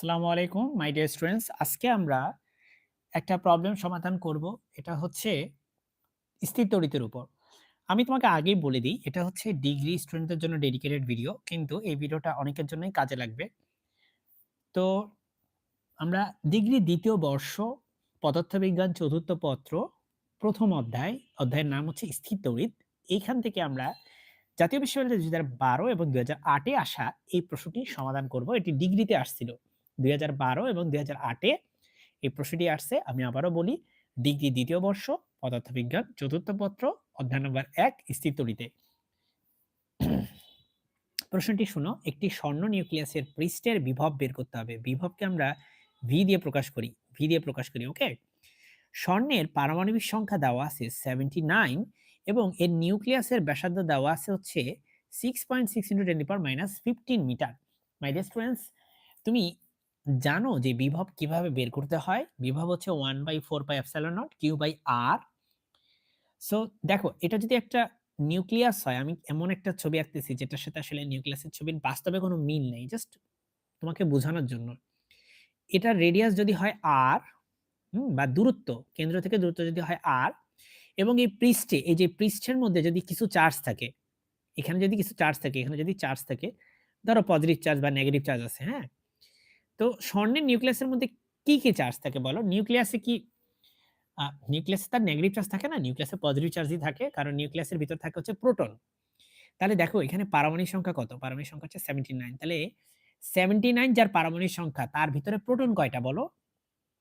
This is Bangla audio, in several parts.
আসসালামু আলাইকুম, মাই ডিয়ার স্টুডেন্টস। আজকে আমরা একটা প্রবলেম সমাধান করব, এটা হচ্ছে স্থির তড়িতের উপর। আমি তোমাকে আগেই বলে দিই, এটা হচ্ছে ডিগ্রি স্টুডেন্টদের জন্য ডেডিকেটেড ভিডিও, কিন্তু এই ভিডিওটা অনেকের জন্যই কাজে লাগবে। তো আমরা ডিগ্রি দ্বিতীয় বর্ষ, পদার্থবিজ্ঞান চতুর্থ পত্র, প্রথম অধ্যায়, অধ্যায়ের নাম হচ্ছে স্থির তড়িৎ এইখান থেকে আমরা জাতীয় বিশ্ববিদ্যালয় দুই হাজার বারো এবং দুই হাজার আটে আসা এই প্রশ্নটি সমাধান করব। এটি ডিগ্রিতে আসছিল। দুই হাজার বারো এবং দুই হাজার আটে এই প্রশ্নটি আসছে। আমি আবারও বলি, ডিগ্রি দ্বিতীয় বর্ষ, পদার্থবিজ্ঞান, চতুর্থ পত্র, অধ্যায় নম্বর এক, স্থির তড়িতে। প্রশ্নটি শুনো, একটি স্বর্ণ নিউক্লিয়াসের পৃষ্ঠের বিভব বের করতে হবে। বিভবকে আমরা ভি দিয়ে প্রকাশ করি। ভি দিয়ে প্রকাশ করি, ওকে? স্বর্ণের পারমাণবিক সংখ্যা দেওয়া আছে সেভেন্টি নাইন এবং এর নিউক্লিয়াসের ব্যাসার্ধ দেওয়া আছে হচ্ছে six point six into ten power minus fifteen metre my dear students তুমি জানো যে বিভব কীভাবে বের করতে হয়? বিভব হচ্ছে one by four by epsilon naught Q by R so দেখো, এটা যদি একটা নিউক্লিয়াস হয়, আমি এমন একটা ছবি আঁকতেছি যেটার সাথে আসলে নিউক্লিয়াসের ছবির বাস্তবে কোনো মিল নেই জাস্ট তোমাকে বোঝানোর জন্য। এটার রেডিয়াস যদি হয় আর বা দূরত্ব, কেন্দ্র থেকে দূরত্ব যদি হয় আর এবং এই পৃষ্ঠে, এই যে পৃষ্ঠের মধ্যে যদি কিছু চার্জ থাকে, এখানে যদি কিছু চার্জ থাকে, এখানে যদি চার্জ থাকে, ধরো পজিটিভ চার্জ বা নেগেটিভ চার্জ আছে হ্যাঁ? তো স্বর্ণের নিউক্লিয়াসের মধ্যে কি কি চার্জ থাকে বলো? নিউক্লিয়াসে কি নিউক্লিয়াসে তার নেগেটিভ চার্জ থাকে না? নিউক্লিয়াসে পজিটিভ চার্জই থাকে, কারণ নিউক্লিয়াসের ভিতর থাকে হচ্ছে প্রোটন তাহলে দেখো, এখানে পারমাণবিক সংখ্যা কত? পারমাণবিক সংখ্যা হচ্ছে সেভেন্টি নাইন তাহলে সেভেন্টি নাইন যার পারমাণবিক সংখ্যা, তার ভিতরে প্রোটন কয়টা বলো?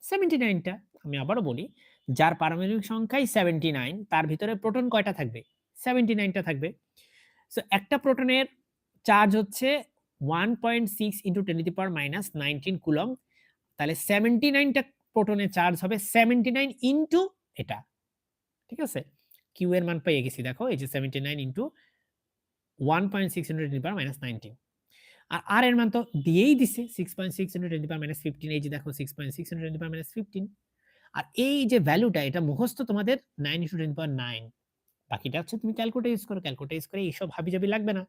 সেভেন্টি নাইনটা আমি আবারও বলি, যার পারমাণবিক সংখ্যাই সেভেন্টি নাইন তার ভিতরে প্রোটন কয়টা থাকবে? সেভেন্টি নাইনটা থাকবে। সো একটা প্রোটনের চার্জ হচ্ছে one point six into ten the power minus nineteen coulomb তাহলে সেভেন্টি নাইনটা প্রোটনের চার্জ হবে সেভেন্টি নাইন ইন্টু এটা ঠিক আছে? কিউ এর মান পেয়ে গেছি, দেখো, এই যে seventy nine into one point six into ten power minus nineteen আর আর এর মান তো দিয়েই দিছে six point six into ten power minus fifteen এই যে দেখো six point six into ten power minus fifteen আর এই যে ভ্যালুটা এটা মুখস্থ তোমাদের nine into ten power nine বাকিটা হচ্ছে তুমি ক্যালকুলেটার ইউজ করো ক্যালকুলেটার ইউজ করে এইসব হাবি জাবি লাগবে না।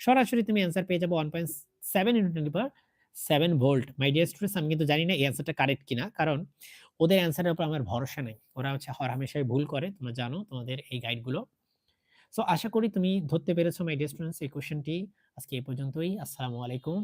সরাসরি তুমি অ্যান্সার পেয়ে যাব one point seven into twenty power seven volt my dear students আমি কিন্তু জানি না এই অ্যান্সারটা কারেক্ট কিনা, কারণ ওদের অ্যান্সারের উপর আমার ভরসা নেই। ওরা হচ্ছে হর হামেশাই ভুল করে, তোমরা জানো তোমাদের এই গাইডগুলো সো আশা করি তুমি ধরতে পেরেছ মাই ডিয়ার স্টুডেন্টস এই কোয়েশ্চেনটি আজকে এই পর্যন্তই। আসসালামু আলাইকুম।